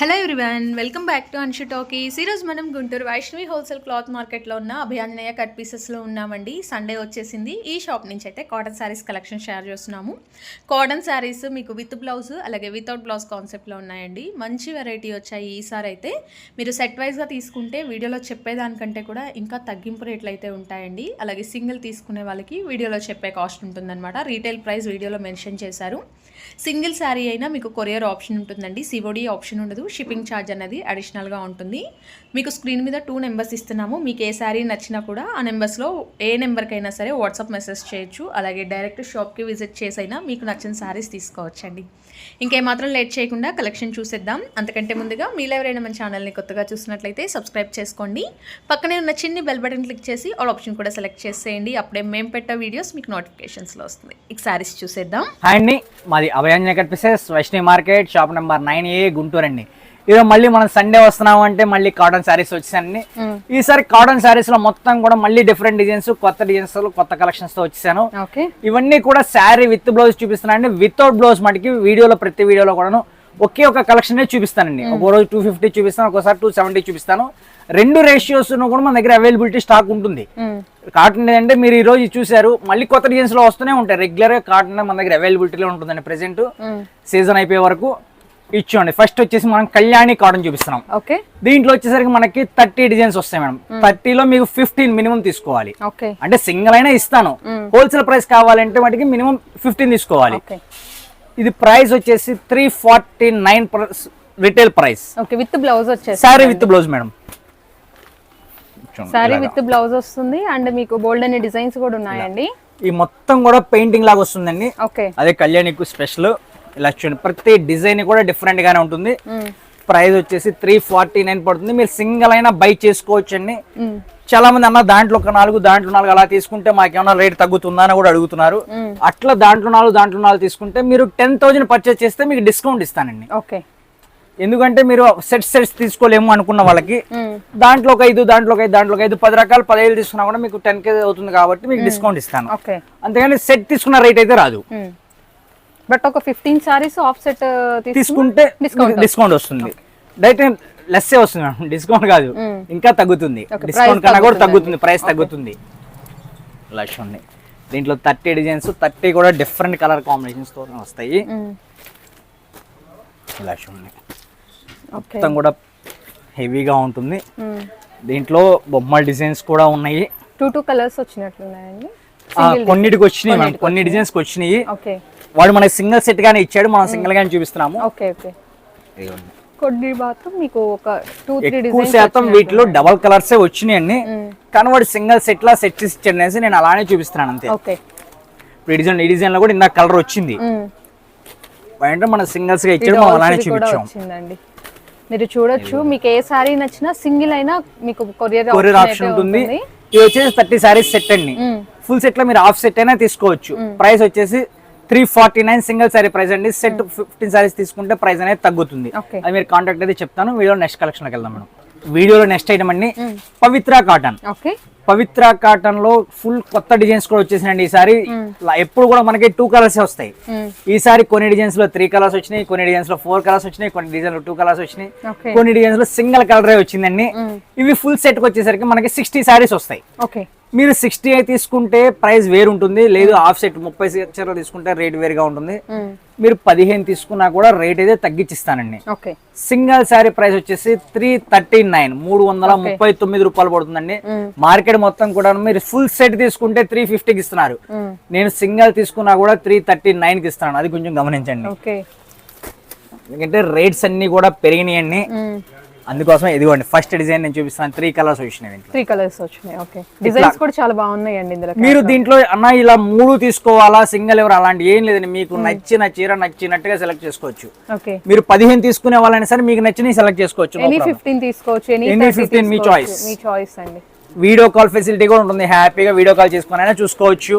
Hello everyone welcome back to Anshu talkies ఈరోజు మనం Guntur Vaishnavi wholesale cloth మార్కెట్లో ఉన్న అభయాంజనేయ కట్ పీసెస్లో ఉన్నామండి. సండే వచ్చేసింది. ఈ షాప్ నుంచి అయితే కాటన్ శారీస్ కలెక్షన్ షేర్ చేస్తున్నాము. కాటన్ శారీస్ మీకు విత్ బ్లౌజ్ అలాగే వితౌట్ బ్లౌజ్ కాన్సెప్ట్లో ఉన్నాయండి. మంచి వెరైటీ వచ్చాయి ఈసారి అయితే. మీరు సెట్ వైజ్గా తీసుకుంటే వీడియోలో చెప్పేదానికంటే కూడా ఇంకా తగ్గింపు రేట్లు అయితే ఉంటాయండి. అలాగే సింగిల్ తీసుకునే వాళ్ళకి వీడియోలో చెప్పే కాస్ట్ ఉంటుందన్నమాట. రీటైల్ ప్రైస్ వీడియోలో మెన్షన్ చేశారు. సింగిల్ శారీ అయినా మీకు కొరియర్ ఆప్షన్ ఉంటుందండి. సివోడి ఆప్షన్ ఉండదు. షిప్పింగ్ ఛార్జ్ అనేది అడిషనల్గా ఉంటుంది. మీకు స్క్రీన్ మీద టూ నెంబర్స్ ఇస్తున్నాము. మీకు ఏ శారీ నచ్చినా కూడా ఆ నెంబర్స్లో ఏ నెంబర్కైనా సరే వాట్సాప్ మెసేజ్ చేయొచ్చు. అలాగే డైరెక్ట్ షాప్కి విజిట్ చేసైనా మీకు నచ్చిన శారీస్ తీసుకోవచ్చండి. ఇంకేమాత్రం లేట్ చేయకుండా కలెక్షన్ చూసేద్దాం. అంతకంటే ముందుగా మీరు ఎవరైనా మన ఛానల్ని కొత్తగా చూసినట్లయితే సబ్స్క్రైబ్ చేసుకోండి. పక్కనే ఉన్న చిన్ని బెల్ బటన్ క్లిక్ చేసి ఆల్ ఆప్షన్ కూడా సెలెక్ట్ చేసేయండి. అప్పుడే మేము పెట్టే వీడియోస్ మీకు నోటిఫికేషన్స్లో వస్తుంది. ఇక శారీస్ చూసేద్దాం. అండి మాది అభయాంజన కనిపిస్తే Vaishnavi market shop number nine A Guntur అండి ఈరోజు మళ్ళీ మనం సండే వస్తున్నాం అంటే మళ్ళీ కాటన్ శారీస్ వచ్చానండి ఈసారి కాటన్ శారీస్లో మొత్తం కూడా మళ్ళీ డిఫరెంట్ డిజైన్స్ కొత్త డిజైన్స్ కొత్త కలెక్షన్స్తో వచ్చాను ఓకే. ఇవన్నీ కూడా శారీ విత్ బ్లౌజ్ చూపిస్తున్నానండి. వితౌట్ బ్లౌజ్ మటుకి వీడియోలో ప్రతి వీడియోలో కూడాను ఒకే ఒక కలెక్షన్ చూపిస్తానండి. ఒక రోజు టూ ఫిఫ్టీ చూపిస్తాను ఒకసారి టూ సెవెంటీ చూపిస్తాను. రెండు రేషియోస్ కూడా మన దగ్గర అవైలబిలిటీ స్టాక్ ఉంటుంది. కాటన్ ఏంటంటే మీరు ఈ రోజు చూసారు మళ్ళీ కొత్త డిజైన్స్లో వస్తూనే ఉంటాయి. రెగ్యులర్గా కాటన్ మన దగ్గర అవైలబిలిటీలో ఉంటుందండి ప్రెసెంట్ సీజన్ అయిపోయే వరకు. ఇచ్చోండి ఫస్ట్ వచ్చేసి మనం కళ్యాణి కాటన్ చూపిస్తున్నాం. ఓకే. దీంట్లో వచ్చేసరికి మనకి థర్టీ డిజైన్స్ వస్తాయి మేడం. థర్టీలో మీకు ఫిఫ్టీన్ మినిమం తీసుకోవాలి. ఓకే. అంటే సింగిల్ అయినా ఇస్తాను. హోల్సేల్ ప్రైస్ కావాలంటే వాటికి మినిమం ఫిఫ్టీన్ తీసుకోవాలి. ఇది ప్రైస్ వచ్చేసి three forty nine retail price. Okay with blouse వచ్చేసి sari with blouse madam. Sorry. With blouse వస్తుంది అండ్ మీకు బోల్డ్ అనే డిజైన్స్ కూడా ఉన్నాయండి. ఈ మొత్తం కూడా పెయింటింగ్ లాగా వస్తుందండి. ఓకే. అదే కళ్యాణికు స్పెషల్ ఇలా చూడండి. ప్రతి డిజైన్ కూడా డిఫరెంట్ గానే ఉంటుంది. ప్రైస్ వచ్చేసి త్రీ ఫార్టీ నైన్ పడుతుంది. మీరు సింగిల్ అయినా బై చేసుకోవచ్చు అండి చాలా మంది అన్న దాంట్లో ఒక నాలుగు దాంట్లో నాలుగు అలా తీసుకుంటే మాకేమన్నా రేట్ తగ్గుతుందా? అని కూడా అడుగుతున్నారు. అట్లా దాంట్లో నాలుగు దాంట్లో నాలుగు తీసుకుంటే మీరు టెన్ థౌజండ్ పర్చేస్ చేస్తే మీకు డిస్కౌంట్ ఇస్తానండి. ఓకే. ఎందుకంటే మీరు సెట్ సెట్స్ తీసుకోలేము అనుకున్న వాళ్ళకి దాంట్లో ఒక ఐదు దాంట్లో ఒక ఐదు దాంట్లో ఒక ఐదు పది రకాలు పదిహేను తీసుకున్నా కూడా మీకు టెన్ కే అవుతుంది కాబట్టి మీకు డిస్కౌంట్ ఇస్తాను. అంతేగాని సెట్ తీసుకున్న రేట్ అయితే రాదు. బట్ ఒక ఫిఫ్టీన్ సారీస్ ఆఫ్ సెట్ తీసుకుంటే డిస్కౌంట్ వస్తుంది. డైరెక్ట్ లెస్సే వస్తుంది డిస్కౌంట్ కాదు. ఇంకా తగ్గుతుంది. డిస్కౌంట్ కన్నా కూడా తగ్గుతుంది. ప్రైస్ తగ్గుతుంది. ఇలా చూడండి దీంట్లో థర్టీ డిజైన్స్ థర్టీ కూడా డిఫరెంట్ కలర్ కాంబినేషన్స్తో వస్తాయి. చూడండి ఓకే. మొత్తం కూడా హెవీగా ఉంటుంది. దీంట్లో బొమ్మల డిజైన్స్ కూడా ఉన్నాయి. టూ టూ కలర్స్ వచ్చినట్లున్నాయండి. కొన్నిటికి వచ్చినాయి కొన్ని డిజైన్స్ వచ్చినాయి. ఓకే. వాడు మనకి సింగిల్ సెట్ గానే ఇచ్చాడు మనం సింగిల్ గానే చూపిస్తున్నాము. Okay okay. ఇదిగోండి. కొన్ని మాత్రం మీకు ఒక టూ త్రీ ఎక్కువ డిజైన్స్ శాతం వీటిలో డబల్ కలర్సే వచ్చినాయండి. కానీ వాడు సింగిల్ సెట్ లా సెట్ చేసి ఇచ్చాడు అనేసి నేను అలానే చూపిస్తున్నాను అంతే. ఓకే. ఇప్పుడు ఈ డిజైన్ ఈ డిజైన్లో కూడా ఇందాక కలర్ వచ్చింది. అంటే మన సింగిల్స్గా ఇచ్చాడు మనం అలానే చూపించాం. వచ్చిందండి. మీరు చూడొచ్చు మీకు ఏ సారీ నచ్చినా సింగిల్ అయినా మీకు కొరియర్ కొరియర్ ఆప్షన్ ఉంటుంది. ఇది వచ్చేసి థర్టీ సారీస్ సెట్ అండి. ఫుల్ సెట్లో మీరు హాఫ్ సెట్ అయినా తీసుకోవచ్చు. ప్రైస్ వచ్చేసి three forty nine single sari price అండి. సెట్ ఫిఫ్టీన్ సారీస్ తీసుకుంటే ప్రైస్ అనేది తగ్గుతుంది. అది మీరు కాంటాక్ట్ అయితే చెప్తాను. వీడియో నెక్స్ట్ కలెక్షన్లోకి వెళ్దాం మేడం వీడియోలో నెక్స్ట్ ఐటమ్ అండి. పవిత్ర కాటన్. పవిత్ర కాటన్లో ఫుల్ కొత్త డిజైన్స్ కూడా వచ్చేసినాయండి ఈసారి లా- ఎప్పుడు కూడా మనకి టూ కలర్స్ వస్తాయి. ఈసారి కొన్ని డిజైన్స్లో త్రీ కలర్స్ వచ్చినాయి కొన్ని డిజైన్స్లో ఫోర్ కలర్స్ వచ్చినాయి కొన్ని డిజైన్స్లో టూ కలర్స్ వచ్చినాయి. కొన్ని డిజైన్స్లో సింగిల్ కలర్ వచ్చిందండి. ఇవి ఫుల్ సెట్ వచ్చేసరికి మనకి సిక్స్టీ సారీస్ వస్తాయి. మీరు సిక్స్టీ తీసుకుంటే ప్రైస్ వేరు ఉంటుంది లేదు హాఫ్ సెట్ ముప్పై చీరలు తీసుకుంటే రేట్ వేరుగా ఉంటుంది. మీరు పదిహేను తీసుకున్నా కూడా రేట్ అయితే తగ్గించిస్తానండి. సింగిల్ శారీ ప్రైస్ వచ్చేసి త్రీ థర్టీ నైన్ మూడు వందల ముప్పై తొమ్మిది రూపాయలు పడుతుందండి. మార్కెట్ మొత్తం కూడా మీరు ఫుల్ సెట్ తీసుకుంటే త్రీ ఫిఫ్టీకి ఇస్తున్నారు. నేను సింగిల్ తీసుకున్నా కూడా త్రీ థర్టీ నైన్కి ఇస్తాను. అది కొంచెం గమనించండి. ఎందుకంటే రేట్స్ అన్ని కూడా పెరిగినాయండి. అందుకోసం ఇదిగోండి ఫస్ట్ డిజైన్ నేను చూపిస్తాను. త్రీ కలర్స్ వచ్చినాయి. త్రీ కలర్స్ వచ్చినాయి ఓకే డిజైన్స్ కూడా చాలా బాగున్నాయండి ఇందులో మీరు దీంట్లో అన్న ఇలా మూడు తీసుకోవాలా సింగిల్ ఎవరు అలాంటి ఏం లేదండి. మీకు నచ్చిన చీర నచ్చినట్టుగా సెలెక్ట్ చేసుకోవచ్చు. ఓకే మీరు పదిహేను తీసుకునే వాళ్ళైనా సరే మీకు నచ్చినవి సెలెక్ట్ చేసుకోవచ్చు ఎనీ. ఫిఫ్టీన్ తీసుకోవచ్చు ఎనీ 15 మీ choice. మీ చాయిస్ అండి. వీడియో కాల్ ఫెసిలిటీ కూడా ఉంటుంది హ్యాపీగా వీడియో కాల్ చేసుకుని అయినా చూసుకోవచ్చు.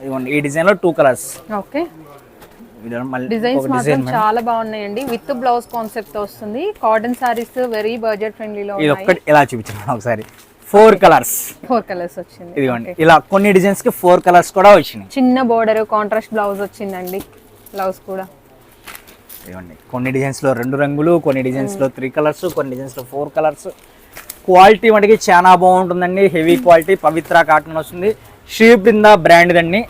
ఇదిగోండి ఈ డిజైన్లో టూ కలర్స్ ఓకే డిజైన్స్ మాత్రం చాలా బాగున్నాయండి. విత్ బ్లౌజ్ కాన్సెప్ట్ వస్తుంది. కాటన్ సారీస్ వెరీ బడ్జెట్ ఫ్రెండ్లీలో ఇది ఒక్కటి ఇలా చూపించాను ఒకసారి? ఫోర్ కలర్స్ ఫోర్ కలర్స్ వచ్చింది. ఇదిగోండి. ఇలా కొన్ని డిజైన్స్కి ఫోర్ కలర్స్ కూడా వచ్చినాయి. చిన్న బోర్డర్ కాంట్రాస్ట్ బ్లౌజ్ వచ్చిందండి. బ్లౌజ్ కూడా. ఇవ్వండి కొన్ని డిజైన్స్లో రెండు రంగులు కొన్ని డిజైన్స్లో త్రీ కలర్స్ కొన్ని డిజైన్స్లో ఫోర్ కలర్స్ క్వాలిటీ మటుకి చాలా బాగుంటుందండి. హెవీ క్వాలిటీ పవిత్ర కాటన్ వస్తుంది. షీప్ ఇన్ ద బ్రాండ్ అండి.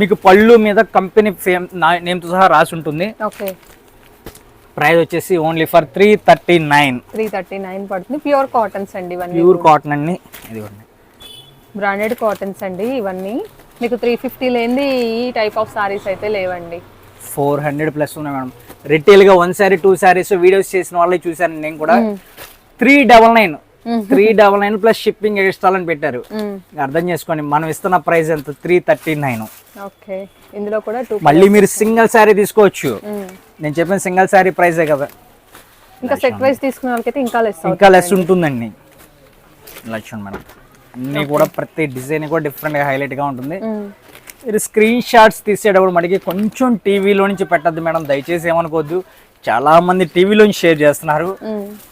మీకు పళ్ళు మీద కంపెనీ ఫేమ్ నేమ్తో సహా రాసి ఉంటుంది. ఓకే. ప్రైస్ వచ్చేసి only for three thirty nine. Three thirty nine పడుతుంది. ప్యూర్ కాటన్స్ అండి ఇవన్నీ. ప్యూర్ కాటన్ అండి ఇదిగోండి. బ్రాండెడ్ కాటన్స్ అండి ఇవన్నీ. మీకు త్రీ ఫిఫ్టీ లేనిది ఈ టైప్ ఆఫ్ సారీస్ అయితే లేవండి. ఫోర్ హండ్రెడ్ ప్లస్ ఉన్నాయి madam. రిటైల్గా one sari two saris videos చేసిన వాళ్ళే చూశాను నేను కూడా. Three double nine. Three double nine plus shipping extra అని పెట్టారు. అర్థం చేసుకోండి మనం ఇస్తున్న ప్రైస్ ఎంత? Three thirty nine. ఓకే. ఇందులో కూడా మళ్ళీ మీరు సింగిల్ శారీ తీసుకోవచ్చు. నేను చెప్పిన సింగిల్ శారీ ప్రైసే కదా? ఇంకా సెట్ వైజ్ తీసుకున్న వాళ్ళకైతే ఇంకా లెస్ ఇంకా లెస్ ఉంటుందండి. చూడండి మేడం. అన్నీ కూడా ప్రతి డిజైన్ కూడా డిఫరెంట్గా హైలైట్గా ఉంటుంది. మీరు స్క్రీన్ షాట్స్ తీసేటప్పుడు మనకి కొంచెం టీవీలో నుంచి పెట్టద్దు మేడం. దయచేసి ఏమనుకోవద్దు. చాలా మంది టీవీలోంచి షేర్ చేస్తున్నారు.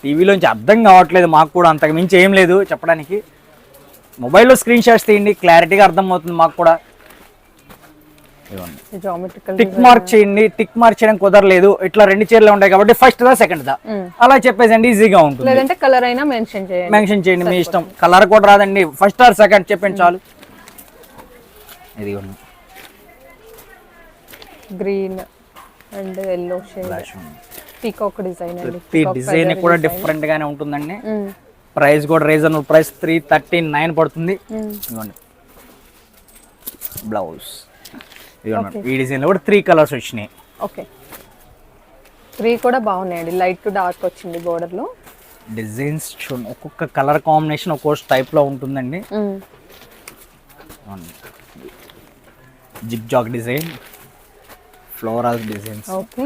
టీవీలోంచి అర్థం కావట్లేదు మాకు కూడా అంతకు మించి ఏం లేదు చెప్పడానికి. మొబైల్లో స్క్రీన్ షాట్స్ తీయండి క్లారిటీగా అర్థమవుతుంది మాకు కూడా. టిక్ మార్క్ చేయండి టిక్ మార్క్ చేయడం కుదరలేదు. ఇట్లా రెండు చీరలు ఉంటాయి కాబట్టి ఫస్ట్ దా సెకండ్ దా. అలా చెప్పేసండి ఈజీగా ఉంటుంది. లేదంటే కలర్ అయినా మెన్షన్ చేయండి. మెన్షన్ చేయండి మీ ఇష్టం. కలర్ కూడా రాదండి. ఫస్ట్ ఆర్ సెకండ్ చెప్పండి చాలు. ఇది green and yellow shade peacock design ప్రతి డిజైన్ కూడా డిఫరెంట్ గానే ఉంటుందండి. ప్రైస్ కూడా reasonable price three thirty nine పడుతుంది ఇదిగోండి. బ్లౌజ్ ఇదిగోండి. ఈ డిజైన్ కూడా త్రీ కలర్స్ వచ్చినాయి. ఓకే త్రీ కూడా బాగున్నాయండి. లైట్ టు డార్క్ వచ్చింది border లో. డిజైన్స్ చూడండి ఒక్కొక్క కలర్ కాంబినేషన్ ఒక్కొక్క టైప్లో ఉంటుందండి. Zig zag design floral designs okay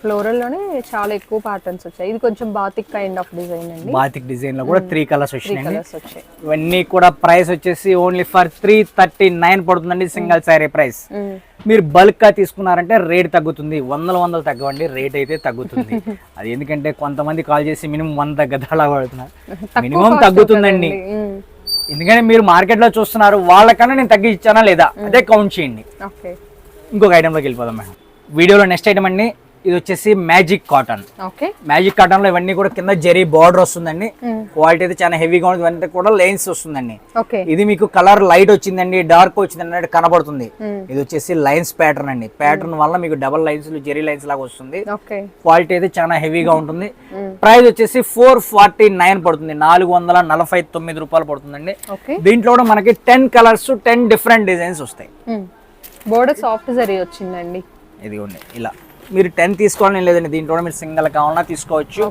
ఫ్లోరల్లోనే చాలా ఎక్కువ ప్యాటర్న్స్ వచ్చాయి. ఇది కొంచెం బాతిక్ కైండ్ ఆఫ్ డిజైన్ అండి. బాతిక్ డిజైన్లో కూడా త్రీ కలర్స్ వచ్చాయి ఇవన్నీ కూడా ప్రైస్ వచ్చేసి only for three thirty nine పడుతుందండి సింగిల్ శారీ ప్రైస్. మీరు బల్క్గా తీసుకున్నారంటే రేట్ తగ్గుతుంది. వందల వందలు తగ్గవండి. రేట్ అయితే తగ్గుతుంది. అది ఎందుకంటే కొంతమంది కాల్ చేసి మినిమం వంద తగ్గదా పడుతున్నారు మినిమం తగ్గుతుందండి. మ్మ్. ఎందుకంటే మీరు మార్కెట్లో చూస్తున్నారు వాళ్ళకన్నా నేను తగ్గి ఇచ్చానా లేదా అదే కౌంట్ చేయండి. ఓకే ఇంకొక ఐటెంలోకి వెళ్ళిపోదాం మేడం. వీడియోలో నెక్స్ట్ ఐటమ్ అండి ఇది వచ్చేసి మ్యాజిక్ కాటన్ ఓకే. మ్యాజిక్ కాటన్లో ఇవన్నీ కూడా కింద జరీ బార్డర్ వస్తుందండి. క్వాలిటీ అయితే చాలా హెవీగా ఉంటుంది ఇవన్నీ కూడా లైన్స్ వస్తుందండి. ఓకే. ఇది మీకు కలర్ లైట్ వచ్చిందండి డార్క్ వచ్చింది అన్నట్టు కనబడుతుంది. ఇది వచ్చేసి లైన్స్ ప్యాటర్న్ అండి. ప్యాటర్న్ వల్ల మీకు డబల్ లైన్స్ జెరీ లైన్స్ లాగా వస్తుంది. క్వాలిటీ అయితే చాలా హెవీగా ఉంటుంది. ప్రైస్ వచ్చేసి ఫోర్ ఫార్టీ నైన్ పడుతుంది నాలుగు వందల నలభై తొమ్మిది రూపాయలు పడుతుందండి. దీంట్లో కూడా మనకి ten colours ten different designs వస్తాయి. బోర్డర్ సాఫ్ట్ జరీ వచ్చిందండి. ఇదిగోండి ఇలా. మీరు టెన్ తీసుకోవాలని లేదండి దీంట్లో మీరు సింగల్ కావాలన్నా తీసుకోవచ్చు.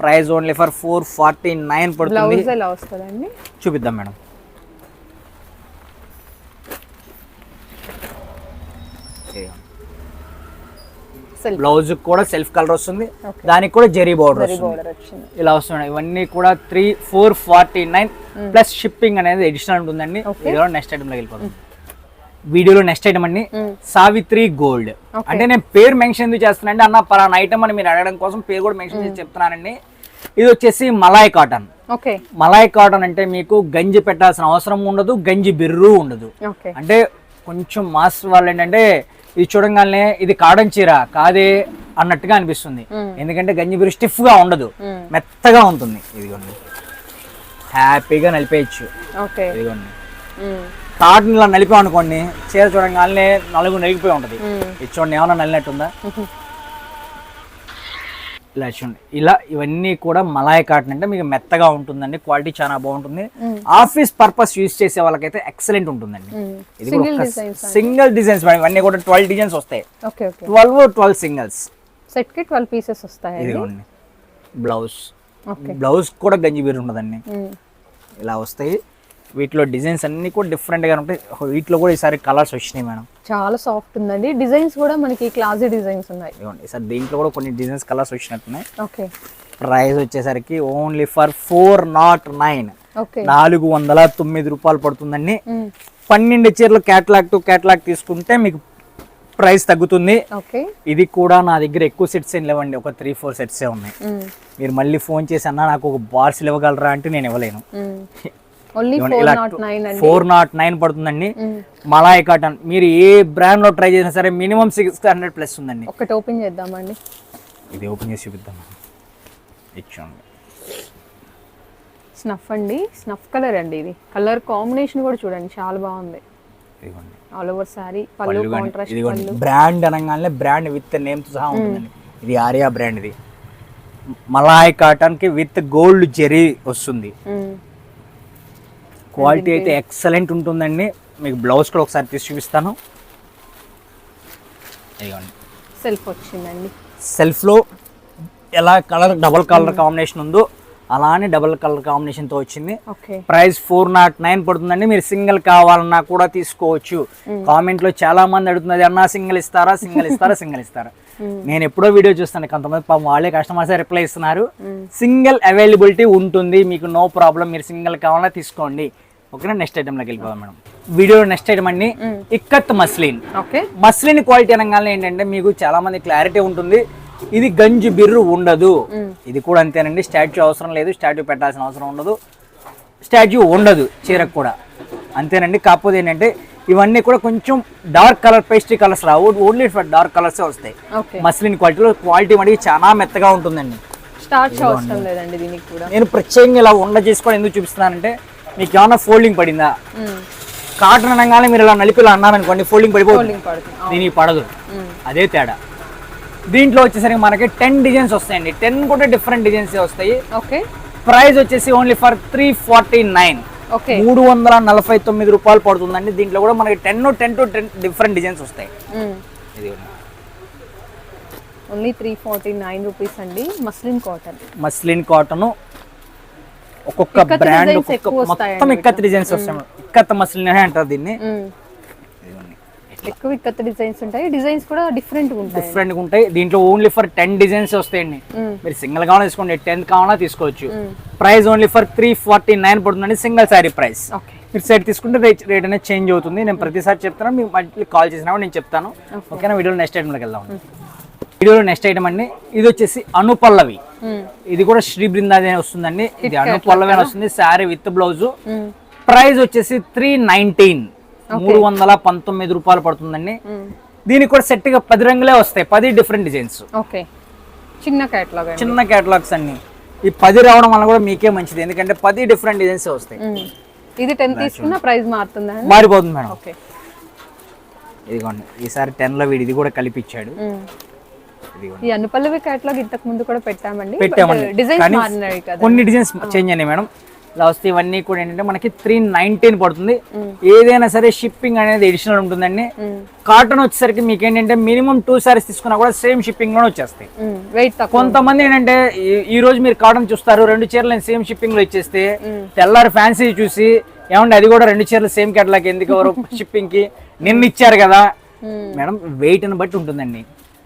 Price only for four forty nine పడుతుంది. ఎలా వస్తుందండి? చూపిద్దాం మేడం. బ్లౌజ్ కూడా సెల్ఫ్ కలర్ వస్తుంది. దానికి కూడా జెరీ బార్డర్ వస్తుంది. ఇలా వస్తున్నాయి ఇవన్నీ కూడా three four forty nine plus shipping అనేది ఎడిషనల్ ఉంటుందండి నెక్స్ట్ ఐటమ్లో వెళ్ళిపోతుంది వీడియోలో నెక్స్ట్ ఐటమ్ అండి. సావిత్రి గోల్డ్. అంటే నేను పేరు మెన్షన్ ఎందుకు చేస్తున్నా అంటే అన్న పలానా ఐటమ్ అని మీరు అడగడం కోసం పేరు కూడా మెన్షన్ చేసి చెప్తున్నానండి. ఇది వచ్చేసి malai cotton. Okay. Malai cotton అంటే మీకు గంజి పెట్టాల్సిన అవసరం ఉండదు గంజి బిర్రు ఉండదు. అంటే కొంచెం మాస్ వాళ్ళు ఏంటంటే ఇది చూడంగానే ఇది కాటన్ చీర కాదే అన్నట్టుగా అనిపిస్తుంది. ఎందుకంటే గంజి బిర్రు స్టిఫ్గా ఉండదు మెత్తగా ఉంటుంది. ఇదిగోండి. హ్యాపీగా నలిపేయచ్చు. ఇదిగోండి. కాటన్ ఇలా నలిపాం అనుకోండి చీర చూడంగానే నలుగు నలిగిపోయి ఉంటది. ఇది చూడండి ఏమన్నా నలినట్టుందా ఇలా చూడండి. ఇలా ఇవన్నీ కూడా మలాయ్ కాటన్ అంటే మీకు మెత్తగా ఉంటుందండి క్వాలిటీ చాలా బాగుంటుంది. ఆఫీస్ పర్పస్ యూస్ చేసే వాళ్ళకైతే ఎక్సలెంట్ ఉంటుందండి. ఇది సింగిల్ కూడా డిజైన్స్ సింగిల్ డిజైన్స్ మేడం ఇవన్నీ కూడా ట్వెల్వ్ డిజైన్స్ వస్తాయి. Twelve twelve singles. సెట్కి ట్వెల్వ్ పీసెస్ వస్తాయండి. ఇదిగోండి. బ్లౌజ్. బ్లౌజ్ కూడా గంజి బీరు ఉండదండి ఇలా వస్తాయి. వీటిలో డిజైన్స్ అన్ని కూడా different గా ఉంటాయి. వీటిలో కూడా ఈసారి కలర్స్ వచ్చినాయి మేడం. చాలా సాఫ్ట్ ఉందండి. డిజైన్స్ కూడా మనకి క్లాసీ డిజైన్స్ ఉన్నాయి. ఈసారి దీంట్లో కూడా కొన్ని డిజైన్స్ కలర్స్ వచ్చినట్టున్నాయి. ఓకే. ప్రైస్ వచ్చేసరికి only for four nought nine okay. నాలుగు వందల తొమ్మిది రూపాయలు పడుతుందండి. పన్నెండు చీరలు క్యాట్లాగ్ టు క్యాట్లాగ్ తీసుకుంటే మీకు ప్రైస్ తగ్గుతుంది. ఓకే. ఇది కూడా నా దగ్గర ఎక్కువ సెట్స్ ఏం లేవండి. ఒక త్రీ ఫోర్ సెట్సే ఉన్నాయి. మీరు మళ్ళీ ఫోన్ చేసి అన్నా నాకు ఒక బార్స్ ఇవ్వగలరా అంటే నేను ఇవ్వలేను. ఫోర్ నాట్ నైన్ పడుతుందండి. Malay cotton. మీరు ఏ బ్రాండ్లో ట్రై చేసినా సరే మినిమం సిక్స్ హండ్రెడ్ ప్లస్ ఉందండి. ఒకటి ఓపెన్ చేద్దామండి. ఇది ఓపెన్ చేసి చూపిద్దాం ఇచ్చాండి స్నఫ్ అండి. స్నఫ్ కలర్ అండి ఇది. కలర్ కాంబినేషన్ కూడా చూడండి చాలా బాగుంది. ఇదిగోండి. All over sari pallu contrast pallu. Brand అనగానే బ్రాండ్ విత్ నేమ్ సహా ఉంటుందండి. ఇది ఆర్యా బ్రాండ్ ఇది. మలాయ్ కాటన్కి విత్ గోల్డ్ జెరీ వస్తుంది. క్వాలిటీ అయితే ఎక్సలెంట్ ఉంటుందండి. మీకు బ్లౌజ్ కూడా ఒకసారి తీసి చూపిస్తాను. సెల్ఫ్ వచ్చిందండి. సెల్ఫ్లో ఎలా కలర్ డబల్ కలర్ కాంబినేషన్ ఉందో అలానే డబల్ కలర్ కాంబినేషన్తో వచ్చింది. ప్రైస్ ఫోర్ నాట్ నైన్ పడుతుందండి. మీరు సింగిల్ కావాలన్నా కూడా తీసుకోవచ్చు. కామెంట్లో చాలా మంది అడుగుతున్నది అన్నా సింగిల్ ఇస్తారా? సింగిల్ ఇస్తారా? సింగిల్ ఇస్తారా? నేను ఎప్పుడో వీడియో చూస్తాను. కొంతమంది పాపం వాళ్ళే కస్టమర్స్ రిప్లై ఇస్తున్నారు. సింగిల్ అవైలబిలిటీ ఉంటుంది. మీకు నో ప్రాబ్లం మీరు సింగిల్ కావాలన్నా తీసుకోండి. ఓకేనా? నెక్స్ట్ ఐటెంలోకి వెళ్ళిపోదాం మేడం. వీడియో నెక్స్ట్ ఐటమ్ అండి ikat muslin. Okay. Muslin quality అనగానే ఏంటంటే మీకు చాలా మంది క్లారిటీ ఉంటుంది. ఇది గంజు బిర్రు ఉండదు. ఇది కూడా అంతేనండి. స్టాచ్యూ అవసరం లేదు. స్టాచ్యూ పెట్టాల్సిన అవసరం ఉండదు. స్టాచ్యూ ఉండదు చీరకు కూడా. అంతేనండి. కాకపోతే ఏంటంటే ఇవన్నీ కూడా కొంచెం డార్క్ కలర్ పేస్ట్రీ కలర్స్ రావు. ఓన్లీ ఫర్ డార్క్ కలర్సే వస్తాయి. మస్లిన్ క్వాలిటీలో క్వాలిటీ మటుకు చాలా మెత్తగా ఉంటుందండి. స్టార్చ్ అవసరం లేదండి దీనికి కూడా. నేను ప్రత్యేకంగా ఇలా ఉండ చేసుకోవడం ఎందుకు చూపిస్తున్నానంటే మీకు ఏమైనా ఫోల్డింగ్ పడిందా? కాటన్ అనగానే మీరు ఇలా నలిపి ఇలా అన్నారనుకోండి ఫోల్డింగ్ పడిపోతుంది. ఫోల్డింగ్ పడుతుంది దీనికి పడదు. అదే తేడా. దీంట్లో వచ్చేసరికి మనకి టెన్ డిజైన్స్ వస్తాయండి. టెన్ కూడా డిఫరెంట్ డిజైన్స్ వస్తాయి. ఓకే. ప్రైస్ వచ్చేసి only for three forty nine. Okay. మూడు వందల నలభై తొమ్మిది రూపాయలు పడుతుందండి. దీంట్లో కూడా మనకి ten ten to ten different designs వస్తాయి. ఇది only three forty nine rupees అండి. Muslin cotton. మస్లిన్ కాటన్ ఒక్కొక్క బ్రాండ్ మొత్తం ఇక్కత్ డిజైన్స్ వస్తాయి ఇక్కత్ మస్లిన్ అని అంటారు దీన్ని. ఎక్కువ ఇక్కత డిజైన్స్ ఉంటాయి. డిజైన్స్ కూడా డిఫరెంట్ ఉంటాయి. డిఫరెంట్ ఉంటాయి. దీంట్లో ఓన్లీ ఫర్ టెన్ డిజైన్స్ వస్తాయండి. మీరు సింగిల్ కావాలా తీసుకోండి. టెన్ కావాలా తీసుకోవచ్చు. Price only for three forty nine పడుతుందండి సింగిల్ శారీ ప్రైస్ మీరు సెట్ తీసుకుంటే రేట్ రేట్ అనేది చేంజ్ అవుతుంది. నేను ప్రతిసారి చెప్తాను. మీకు మళ్ళీ కాల్ చేసినా కూడా నేను చెప్తాను. ఓకేనా వీడియోలో నెక్స్ట్ ఐటమ్లోకి వెళ్దాం. వీడియోలో నెక్స్ట్ ఐటమ్ అండి. ఇది వచ్చేసి అనుపల్లవి ఇది కూడా శ్రీ బృందాది వస్తుందండి. ఇది అనుపల్లవి అని వస్తుంది శారీ విత్ బ్లౌజ్ ప్రైస్ వచ్చేసి త్రీ నైన్టీన్ మూడు వందల పంతొమ్మిది రూపాయలు పడుతుందండి. దీనికి కూడా సెట్గా పది రంగులే వస్తాయి పది డిఫరెంట్ డిజైన్స్ ఓకే. చిన్న క్యాట్లాగ్ అండి. చిన్న కేటలాగ్స్ అన్ని ఈ పది రావడం వల్ల కూడా మీకే మంచిది ఎందుకంటే పది డిఫరెంట్ డిజైన్స్ వస్తాయి. ఇది టెన్ తీసుకున్న ప్రైస్ మారుతుందా మారిపోతుంది మేడం. ఓకే. ఇదిగోండి ఈసారి టెన్లో వీడు ఇది కూడా కలిపిచ్చాడు. ఇదిగోండి ఈ అనుపల్లవి క్యాట్లాగ్ ఇంతకు ముందు కూడా పెట్టామండి. పెట్టామండి. డిజైన్స్ కదా. కొన్ని డిజైన్స్ చేంజ్ అయినాయి మేడం. ఇలా వస్తే ఇవన్నీ కూడా ఏంటంటే మనకి త్రీ నైన్టీన్ పడుతుంది. ఏదైనా సరే షిప్పింగ్ అనేది ఎడిషనల్ ఉంటుందండి. కాటన్ వచ్చేసరికి మీకు ఏంటంటే మినిమం టూ సారీస్ తీసుకున్నా కూడా సేమ్ షిప్పింగ్లోనే వచ్చేస్తాయి. వెయిట్ తక్కువ. కొంతమంది ఏంటంటే ఈ- రోజు మీరు కాటన్ చూస్తారు రెండు చీరలు సేమ్ షిప్పింగ్లో ఇచ్చేస్తే తెల్లారి ఫ్యాన్సీ చూసి ఏమండి అది కూడా రెండు చీరలు సేమ్ కేటలాగ్ ఎందుకు ఎవరు షిప్పింగ్కి? నిన్న ఇచ్చారు కదా. మేడం వెయిట్ అని బట్టి ఉంటుందండి.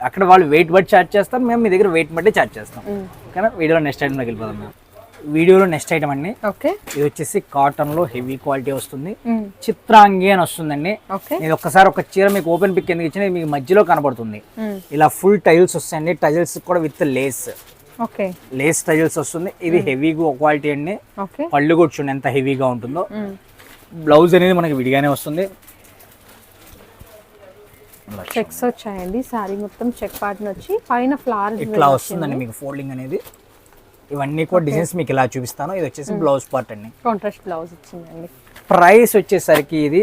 అక్కడ వాళ్ళు వెయిట్ బట్టి ఛార్జ్ చేస్తారు మేము మీ దగ్గర వెయిట్ బట్టి ఛార్జ్ చేస్తాం. ఓకేనా? వీడియోలో నెక్స్ట్ ఐటమ్లోకి వెళ్ళిపోదాం. మేము వీడియోలో నెక్స్ట్ ఐటమ్ అండి. ఓకే. ఇది వచ్చేసి కాటన్లో హెవీ క్వాలిటీ వస్తుంది. చిత్రాంగి అని వస్తుందండి. ఇది ఒక్కసారి ఒక చీర మీకు ఓపెన్ పిక్ ఎందుకు ఇచ్చిన మీకు మధ్యలో కనబడుతుంది. ఇలా ఫుల్ టైల్స్ వస్తాయండి. టైల్స్ కూడా with lace okay. Lace tiles వస్తుంది. ఇది హెవీ క్వాలిటీ అండి. పళ్ళు కూడా చూడండి ఎంత హెవీగా ఉంటుందో. బ్లౌజ్ అనేది మనకి విడిగానే వస్తుంది. చెక్స్ వచ్చాయండి. సారీ మొత్తం చెక్ పార్ట్ని వచ్చి పైన ఫ్లవర్ ఇట్లా వస్తుందండి మీకు ఫోల్డింగ్ అనేది. ఇవన్నీ కూడా డిజైన్స్ మీకు ఇలా చూపిస్తాను. ఇది వచ్చేసి బ్లౌజ్ పార్ట్ అండి. కాంట్రాస్ట్ బ్లౌజ్ వచ్చిందండి. ప్రైస్ వచ్చేసరికి ఇది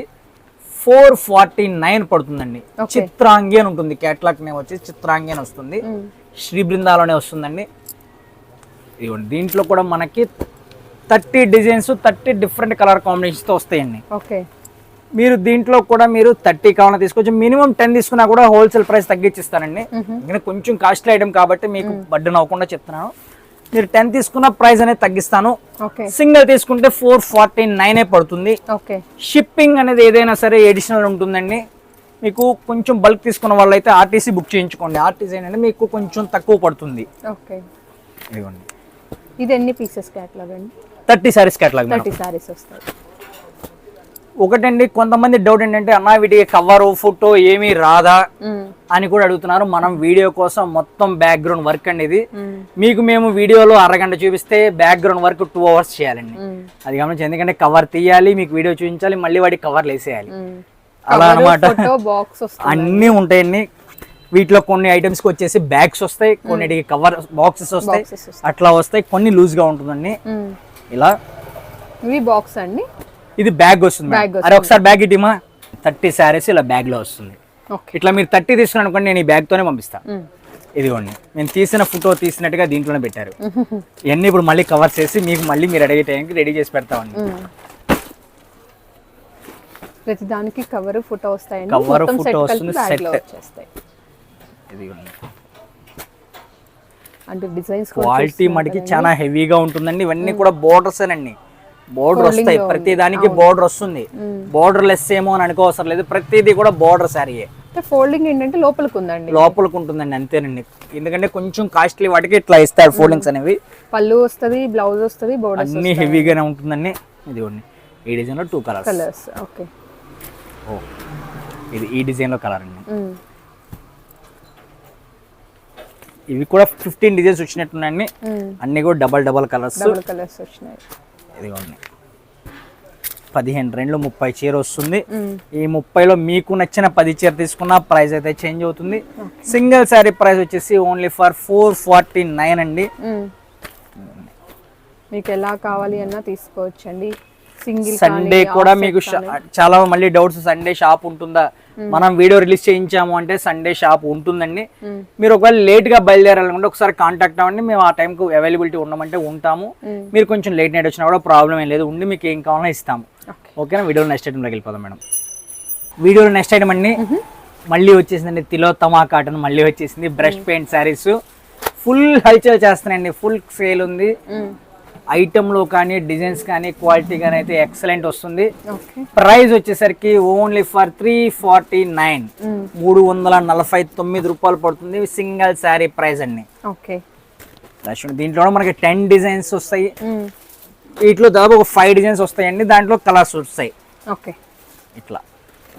ఫోర్ ఫార్టీ నైన్ పడుతుందండి. చిత్రాంగి అని ఉంటుంది. కేటలాగ్ నేమ్ వచ్చేసి చిత్రాంగి అని వస్తుంది. శ్రీ బృందాలోనే వస్తుందండి. ఇదిగోండి దీంట్లో కూడా మనకి thirty designs thirty different colour కాంబినేషన్స్తో వస్తాయండి. ఓకే. మీరు దీంట్లో కూడా మీరు థర్టీ కావాలని తీసుకోవచ్చు. మినిమం టెన్ తీసుకున్నా కూడా హోల్సేల్ ప్రైస్ తగ్గించిస్తానండి. ఎందుకంటే కొంచెం కాస్ట్లీ ఐటమ్ కాబట్టి మీకు బడ్డన్ అవ్వకుండా చెప్తున్నాను. మీరు టెన్ తీసుకున్న ప్రైస్ అనేది తగ్గిస్తాను. ఓకే. సింగిల్ తీసుకుంటే ఫోర్ ఫార్టీ నైనే పడుతుంది. ఓకే. షిప్పింగ్ అనేది ఏదైనా సరే ఎడిషనల్ ఉంటుందండి. మీకు కొంచెం బల్క్ తీసుకున్న వాళ్ళైతే ఆర్టీసీ బుక్ చేయించుకోండి. ఆర్టీసీ అనేది మీకు కొంచెం తక్కువ పడుతుంది. ఇది ఎన్ని పీసెస్ క్యాట్లాగ్ అండి? Thirty saris catalogue thirty saris వస్తాయి. ఒకటండి కొంతమంది డౌట్ ఏంటంటే అన్న వీటికి కవర్ ఫోటో ఏమీ రాదా. అని కూడా అడుగుతున్నారు మనం వీడియో కోసం మొత్తం బ్యాక్గ్రౌండ్ వర్క్ అండి ఇది. మీకు మేము వీడియోలో అరగంట చూపిస్తే బ్యాక్గ్రౌండ్ వర్క్ టూ అవర్స్ చేయాలండి. అది గమనించి ఎందుకంటే కవర్ తీయాలి మీకు వీడియో చూపించాలి మళ్ళీ వాడికి కవర్లు వేసేయాలి. అలా వస్తుంది అన్నీ ఉంటాయండి వీటిలో కొన్ని ఐటమ్స్కి వచ్చేసి బ్యాగ్స్ వస్తాయి కొన్నిటికి కవర్ బాక్సెస్ వస్తాయి. అట్లా వస్తాయి కొన్ని లూజ్గా ఉంటుందండి. ఇలా ఇవి బాక్స్ అండి ఇది బ్యాగ్ వస్తుంది. అరే ఒకసారి బ్యాగ్ ఇటీమా? థర్టీ శారీస్ ఇలా బ్యాగ్లో వస్తుంది ఇట్లా మీరు థర్టీ తీసుకున్నాను అనుకోండి నేను ఈ బ్యాగ్ తోనే పంపిస్తాను. ఇదిగోండి. నేను తీసిన ఫోటో తీసినట్టుగా దీంట్లోనే పెట్టారు. ఇవన్నీ ఇప్పుడు మళ్ళీ కవర్ చేసి మీకు మళ్ళీ మీరు అడిగే టైంకి రెడీ చేసి పెడతామండి. ప్రతి దానికి కవర్ ఫోటో photo set కలిపి వస్తుంది. వచ్చేస్తాయి. ఇదిగోండి. అంటే డిజైన్స్ క్వాలిటీ మటుకి చాలా హెవీగా ఉంటుందండి. ఇవన్నీ కూడా బోర్డర్స్ అండి బోర్డర్ వస్తాయి. ప్రతి దానికి బోర్డర్ వస్తుంది. బోర్డర్ లెస్ ఏమో అని అనుకోవసరం లేదు. ప్రతిదీ కూడా బోర్డర్ శారీయే ఫోల్డింగ్ ఏంటంటే లోపలికి ఉందండి. లోపలికి ఉంటుందండి అంతేనండి. ఎందుకంటే కొంచెం కాస్ట్లీ వాటికి ఇట్లా ఇస్తారు ఫోల్డింగ్స్ అనేవి. పళ్ళు వస్తుంది బ్లౌజ్ వస్తుంది బోర్డర్స్ అన్ని హెవీగానే ఉంటుందండి. ఇదిగోండి. ఈ డిజైన్లో టూ కలర్స్ కలర్స్ ఓకే. ఓ ఇది ఈ డిజైన్లో కలర్ అండి ఇవి కూడా ఫిఫ్టీన్ డిజైన్స్ వచ్చినట్టున్నాయండి. అన్ని కూడా double double colours double colours వచ్చినాయి. ఇదిగోండి. పదిహేను రెండు ముప్పై చీర వస్తుంది. ఈ ముప్పైలో మీకు నచ్చిన పది చీర తీసుకున్న ప్రైస్ అయితే చేంజ్ అవుతుంది. సింగిల్ శారీ ప్రైస్ వచ్చేసి only for four forty nine అండి. మీకు ఎలా కావాలి అన్నా తీసుకోవచ్చండి. సండే కూడా మీకు చాలా మళ్ళీ డౌట్స్ సండే షాప్ ఉంటుందా? మనం వీడియో రిలీజ్ చేయించాము అంటే సండే షాప్ ఉంటుందండి. మీరు ఒకవేళ లేట్గా బయలుదేరాలనుకుంటే ఒకసారి కాంటాక్ట్ అవ్వండి. మేము ఆ టైంకు అవైలబిలిటీ ఉండమంటే ఉంటాము. మీరు కొంచెం లేట్ నైట్ వచ్చినా కూడా ప్రాబ్లం ఏం లేదు. ఉండి మీకు ఏం కావాలన్నా ఇస్తాము. ఓకేనా వీడియో నెక్స్ట్ ఐటమ్లోకి వెళ్ళిపోదాం మేడం. వీడియోలో నెక్స్ట్ ఐటమ్ అండి. మళ్ళీ వచ్చేసిందండి తిలోత్తమా కాటన్ మళ్ళీ వచ్చేసింది బ్రష్ పెయింట్ శారీస్ ఫుల్ హల్చల్ చేస్తున్నాయండి. ఫుల్ సేల్ ఉంది. ఐటెంలో కానీ డిజైన్స్ కానీ క్వాలిటీ కానీ అయితే ఎక్సలెంట్ వస్తుంది. ప్రైస్ వచ్చేసరికి only for three forty nine. మూడు వందల నలభై తొమ్మిది రూపాయలు పడుతుంది సింగిల్ శారీ ప్రైస్ అండి. దీంట్లో మనకి టెన్ డిజైన్స్ వస్తాయి. వీటిలో దాదాపు ఒక ఫైవ్ డిజైన్స్ వస్తాయండి దాంట్లో కలర్స్ వస్తాయి. ఓకే. ఇట్లా.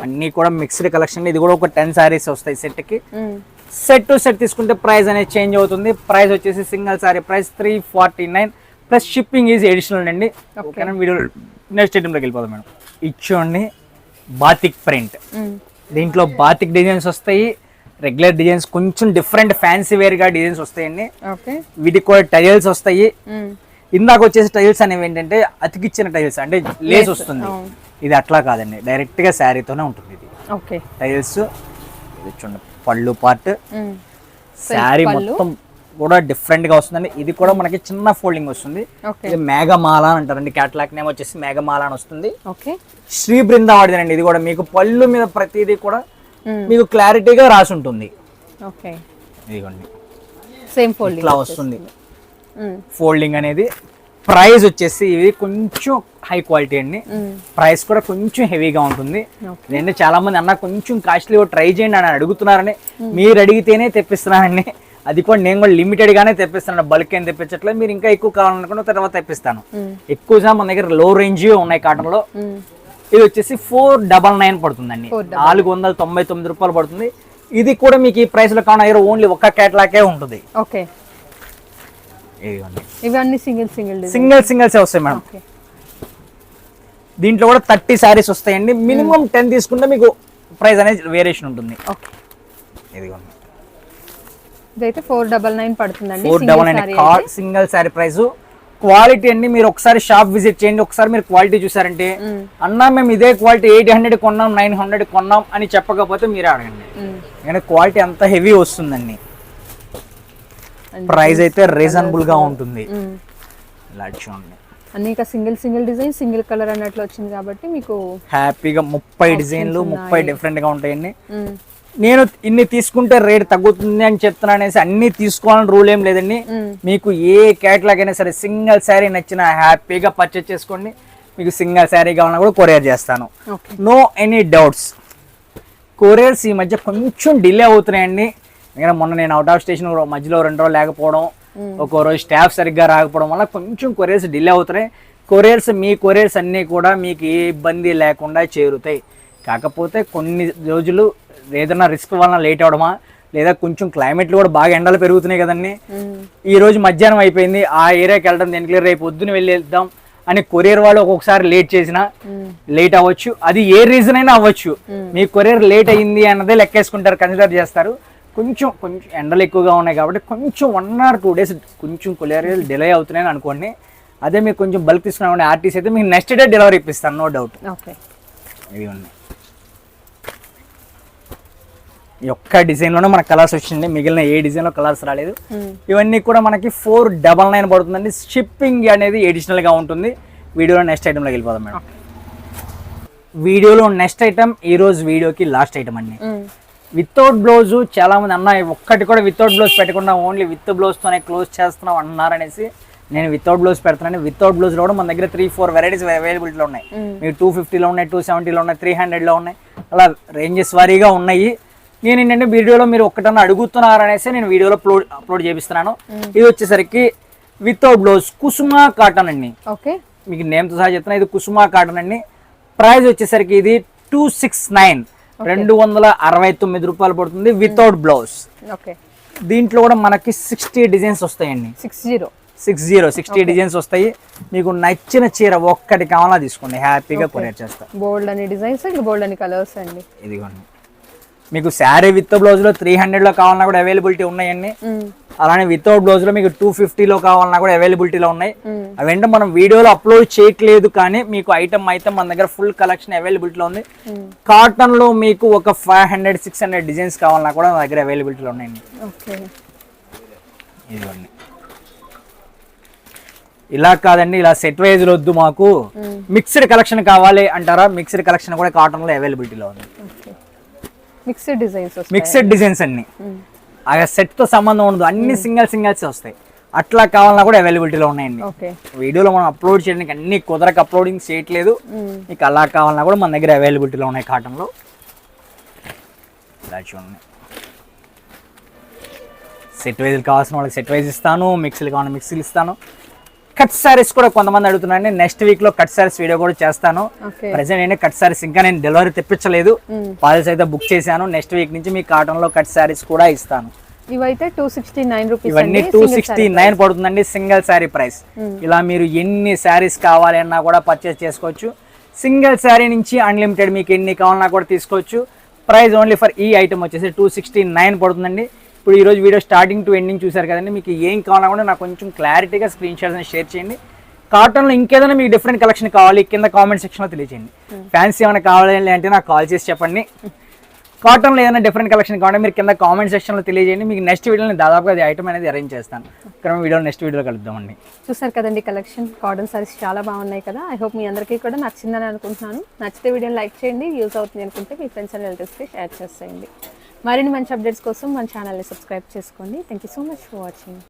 అన్నీ కూడా మిక్స్డ్ కలెక్షన్ ఇది కూడా ఒక టెన్ శారీస్ వస్తాయి సెట్కి. సెట్ టు సెట్ తీసుకుంటే ప్రైస్ అనేది చేంజ్ అవుతుంది. ప్రైస్ వచ్చేసి single sari price three forty nine. Plus shipping is additional అండి. ఓకేనా వీడియో నెక్స్ట్ ఐటెంలోకి వెళ్ళిపోదాం మేడం. ఇచ్చోండి బాతిక్ ప్రింట్ దీంట్లో బాతిక్ డిజైన్స్ వస్తాయి రెగ్యులర్ డిజైన్స్ కొంచెం డిఫరెంట్ ఫ్యాన్సీ వేర్గా డిజైన్స్ వస్తాయండి. వీటికి కూడా టైల్స్ వస్తాయి. ఇందాక వచ్చేసి టైల్స్ అనేవి ఏంటంటే అతికిచ్చిన టైల్స్ అంటే లేస్ వస్తుంది. ఇది అట్లా కాదండి డైరెక్ట్గా శారీతోనే ఉంటుంది ఇది. ఓకే. టైల్స్ చూడండి పళ్ళు పార్ట్ శారీ మొత్తం కూడా డిఫరెంట్గా వస్తుందండి. ఇది కూడా మనకి చిన్న ఫోల్డింగ్ వస్తుంది. ఇది మేఘమాల అని అంటారండి. క్యాట్లాక్ నేమ్ వచ్చేసి మేఘమాల అని వస్తుంది. ఓకే. శ్రీ బృందావడిదండి ఇది కూడా మీకు పళ్ళు మీద ప్రతిదీ కూడా మీకు క్లారిటీగా రాసి ఉంటుంది. ఓకే. ఇదిగోండి. సేమ్ ఫోల్డింగ్ ఇట్లా వస్తుంది. ఫోల్డింగ్ అనేది ప్రైస్ వచ్చేసి ఇది కొంచెం హై క్వాలిటీ అండి. ప్రైస్ కూడా కొంచెం హెవీగా ఉంటుంది. ఏంటంటే చాలా మంది అన్న కొంచెం కాస్ట్లీ ట్రై చేయండి అని అడుగుతున్నారని మీరు అడిగితేనే తెప్పిస్తున్నానండి. అది కూడా నేను కూడా లిమిటెడ్ గానే తెప్పిస్తున్నాను బల్క్ ఏం తెప్పించట్లేదు. మీరు ఇంకా ఎక్కువ కావాలనుకున్న తర్వాత తెప్పిస్తాను. ఎక్కువ శాతం మన దగ్గర లో రేంజ్ ఉన్నాయి కాటన్లో ఇది వచ్చేసి ఫోర్ డబల్ నైన్ పడుతుందండి. నాలుగు వందల తొంభై తొమ్మిది రూపాయలు పడుతుంది. ఇది కూడా మీకు ఈ ప్రైస్లో కావాలి ఓన్లీ ఒక్క కేటలాకే ఉంటుంది. ఓకే. ఇవన్నీ. సింగిల్ సింగిల్ సింగిల్ సింగిల్స్ వస్తాయి మేడం. దీంట్లో కూడా థర్టీ శారీస్ వస్తాయండి. మినిమం టెన్ తీసుకుంటే మీకు ప్రైస్ అనేది వేరియేషన్ ఉంటుంది. ఇదిగోండి. ఇదైతే ఫోర్ డబల్ నైన్ పడుతుందండి. Four double nine single sari price. Quality అండి మీరు ఒకసారి షాప్ విజిట్ చేయండి ఒకసారి మీరు క్వాలిటీ చూసారంటే అన్నా మేము ఇదే క్వాలిటీ ఎయిట్ హండ్రెడ్ కొన్నాం నైన్ హండ్రెడ్ కొన్నాం అని చెప్పకపోతే మీరే అడగండి. ఎందుకంటే క్వాలిటీ అంత హెవీ వస్తుందండి. ప్రైస్ అయితే రీజనబుల్గా ఉంటుంది. ఇలా చూడండి. అన్ని single single design single colour అన్నట్లు వచ్చింది కాబట్టి మీకు హ్యాపీగా ముప్పై డిజైన్లు ముప్పై డిఫరెంట్గా ఉంటాయండి. నేను ఇన్ని తీసుకుంటే రేట్ తగ్గుతుంది అని చెప్తున్నా అనేసి అన్ని తీసుకోవాలని రూల్ ఏం లేదండి. మీకు ఏ కేటలాగ్ అయినా సరే సింగిల్ శారీ నచ్చిన హ్యాపీగా పర్చేస్ చేసుకోండి. మీకు సింగిల్ శారీ కావాలన్నా కూడా కొరియర్ చేస్తాను. నో ఎనీ డౌట్స్ కొరియర్స్ ఈ మధ్య కొంచెం డిలే అవుతున్నాయండి. ఎందుకంటే మొన్న నేను అవుట్ ఆఫ్ స్టేషన్ మధ్యలో రెండు రోజులు లేకపోవడం ఒక్కో రోజు స్టాఫ్ సరిగ్గా రాకపోవడం వల్ల కొంచెం కొరియర్స్ డిలే అవుతున్నాయి. కొరియర్స్ మీ కొరియర్స్ అన్నీ కూడా మీకు ఏ ఇబ్బంది లేకుండా చేరుతాయి. కాకపోతే కొన్ని రోజులు ఏదైనా రిస్క్ వలన లేట్ అవడమా లేదా కొంచెం క్లైమేట్లు కూడా బాగా ఎండలు పెరుగుతున్నాయి కదండి. ఈ రోజు మధ్యాహ్నం అయిపోయింది ఆ ఏరియాకి వెళ్ళడం దేనికి రేపు పొద్దున వెళ్ళి వెళ్దాం అని కొరియర్ వాళ్ళు ఒక్కొక్కసారి లేట్ చేసినా లేట్ అవ్వచ్చు. అది ఏ రీజన్ అయినా అవ్వచ్చు. మీ కొరియర్ లేట్ అయింది అన్నదే లెక్కేసుకుంటారు కన్సిడర్ చేస్తారు. కొంచెం కొంచెం ఎండలు ఎక్కువగా ఉన్నాయి కాబట్టి కొంచెం వన్ ఆర్ టూ డేస్ కొంచెం కొరియర్ డిలే అవుతున్నాయని అనుకోండి. అదే మీకు కొంచెం బల్క్ తీసుకున్నామండి ఆర్టీసీ అయితే మీకు నెక్స్ట్ డే డెలివరీ ఇప్పిస్తాను నో డౌట్ ఓకే. ఇవి ఉన్నాయి ఈ ఒక్క డిజైన్లోనే మనకు కలర్స్ వచ్చింది. మిగిలిన ఏ డిజైన్లో కలర్స్ రాలేదు. ఇవన్నీ కూడా మనకి ఫోర్ డబల్ నైన్ పడుతుందండి. షిప్పింగ్ అనేది ఎడిషనల్గా ఉంటుంది. వీడియోలో నెక్స్ట్ ఐటెంలోకి వెళ్ళిపోదాం మేడం. వీడియోలో నెక్స్ట్ ఐటమ్ ఈ రోజు వీడియోకి లాస్ట్ ఐటమ్ అండి. వితౌట్ బ్లౌజ్ చాలా మంది అన్న ఒక్కటి కూడా వితౌట్ బ్లౌజ్ పెట్టకుండా ఓన్లీ విత్ బ్లౌజ్ తోనే క్లోజ్ చేస్తున్నాం అన్నారు అనేసి నేను వితౌట్ బ్లౌజ్ పెడుతున్నాను వితౌట్ బ్లౌజ్లో కూడా మన దగ్గర త్రీ ఫోర్ వెరైటీస్ అవైలబిలిటీలో ఉన్నాయి. మీకు టూ ఫిఫ్టీలో ఉన్నాయి టూ సెవెంటీలో ఉన్నాయి త్రీ హండ్రెడ్లో ఉన్నాయి. అలా రేంజెస్ వారీగా ఉన్నాయి. నేను ఏంటంటే వీడియోలో మీరు ఒక్కటన్నా అడుగుతున్నారు అనేసి నేను వీడియోలో అప్లోడ్ అప్లోడ్ చేపిస్తున్నాను. ఇది వచ్చేసరికి వితౌట్ బ్లౌజ్ కుసుమ కాటన్ అండి. ఓకే. మీకు నేమ్తో సహా చెప్తున్నా ఇది కుసుమ కాటన్ అండి. ప్రైస్ వచ్చేసరికి ఇది టూ సిక్స్ నైన్ రెండు వందల అరవై తొమ్మిది రూపాయలు పడుతుంది వితౌట్ బ్లౌజ్ ఓకే. దీంట్లో కూడా మనకి సిక్స్టీ డిజైన్స్ వస్తాయండి. Six zero six zero sixty designs వస్తాయి. మీకు నచ్చిన చీర ఒక్కటి కావాలా తీసుకోండి. హ్యాపీగా కొరియర్ చేస్తా. బోల్డ్ అని డిజైన్స్ బోల్డ్ అని కలర్స్ అండి. ఇదిగోండి. మీకు శారీ విత్ బ్లౌజ్లో త్రీ హండ్రెడ్లో కావాలన్నా కూడా అవైలబిలిటీ ఉన్నాయండి. అలానే వితౌట్ బ్లౌజ్లో మీకు టూ ఫిఫ్టీలో కావాలన్నా కూడా అవైలబిలిటీలో ఉన్నాయి. అవేంటో మనం వీడియోలో అప్లోడ్ చేయట్లేదు కానీ మీకు ఐటమ్ అయితే మన దగ్గర ఫుల్ కలెక్షన్ అవైలబిలిటీలో ఉంది. కాటన్లో మీకు ఒక five hundred six hundred designs కావాలన్నా కూడా మన దగ్గర అవైలబిలిటీలో ఉన్నాయండి. ఇదిగోండి. ఇలా కాదండి ఇలా సెట్ వైజ్ వద్దు మాకు. మిక్స్డ్ కలెక్షన్ కావాలి అంటారా? మిక్స్డ్ కలెక్షన్ కూడా కాటన్లో అవైలబిలిటీలో ఉంది మిక్స్డ్ డిజైన్స్ మిక్స్డ్ డిజైన్స్ అన్ని. ఆ సెట్తో సంబంధం ఉండదు. అన్ని సింగల్ సింగల్స్ వస్తాయి. అట్లా కావాలన్నా కూడా అవైలబిలిటీలో ఉన్నాయండి. వీడియోలో మనం అప్లోడ్ చేయడానికి అన్ని కుదరక అప్లోడింగ్ చేయట్లేదు. మీకు అలా కావాలన్నా కూడా మన దగ్గర అవైలబిలిటీలో ఉన్నాయి కాటన్లో. ఇలా చూడండి. సెట్ వైజ్ కావాల్సిన వాళ్ళకి సెట్ వైజ్ ఇస్తాను. మిక్సీలు కావాలని మిక్సీలు ఇస్తాను. కట్ సారీస్ కూడా కొంతమంది అడుగుతున్నారండి. నెక్స్ట్ వీక్లో కట్ సారీస్ వీడియో కూడా చేస్తాను. ప్రజెంట్ ఏంటి? కట్ సారీస్ ఇంకా నేను డెలివరీ తెప్పించలేదు. పాలసీ అయితే బుక్ చేశాను. నెక్స్ట్ వీక్ నుంచి మీ కాటన్లో కట్ సారీస్ కూడా ఇస్తాను. ఇవైతే టూ సిక్స్టీ నైన్ రూపీస్ ఇవన్నీ టూ సిక్స్టీ నైన్ పడుతుందండి. సింగిల్ శారీ ప్రైస్ ఇలా మీరు ఎన్ని శారీస్ కావాలి అన్నా కూడా పర్చేస్ చేసుకోవచ్చు. సింగిల్ శారీ నుంచి అన్లిమిటెడ్ మీకు ఎన్ని కావాలన్నా కూడా తీసుకోవచ్చు. ప్రైస్ ఓన్లీ ఫర్ ఈ ఐటమ్ వచ్చేసి టూ సిక్స్టీ నైన్ పడుతుందండి. ఇప్పుడు ఈ రోజు వీడియో స్టార్టింగ్ టు ఎండింగ్ చూసారు కదండి. మీకు ఏం కావాలన్నా కూడా నాకు కొంచెం క్లారిటీగా స్క్రీన్ షాట్స్ షేర్ చేయండి. కాటన్లో ఇంకేదైనా మీకు డిఫరెంట్ కలెక్షన్ కావాలి కింద కామెంట్ సెక్షన్లో తెలియజేయండి. ఫ్యాన్సీ ఏమైనా కావాలి అంటే నాకు కాల్ చేసి చెప్పండి. కాటన్లో ఏదైనా డిఫరెంట్ కలెక్షన్ కావాలంటే మీరు కింద కామెంట్ సెక్షన్లో తెలియజేయండి. మీకు నెక్స్ట్ వీడియోని దాదాపుగా అది ఐటమ్ అనేది అరేంజ్ చేస్తాను. ఇక్కడ వీడియో నెక్స్ట్ వీడియోలో కలుద్దామండి. చూసారు కదండి కలెక్షన్ కాటన్ సారీస్ చాలా బాగున్నాయి కదా. ఐ హోప్ మీ అందరికీ కూడా నచ్చిందని అనుకుంటున్నాను. నచ్చితే వీడియోని లైక్ చేయండి. యూజ్ అవుతుంది అనుకుంటే మీ ఫ్రెండ్స్ అండ్ రిలేటివ్స్కి షేర్ చేసేయండి. మరిన్ని మంచి అప్డేట్స్ కోసం మన ఛానల్ని సబ్స్క్రైబ్ చేసుకోండి. Thank you so much for watching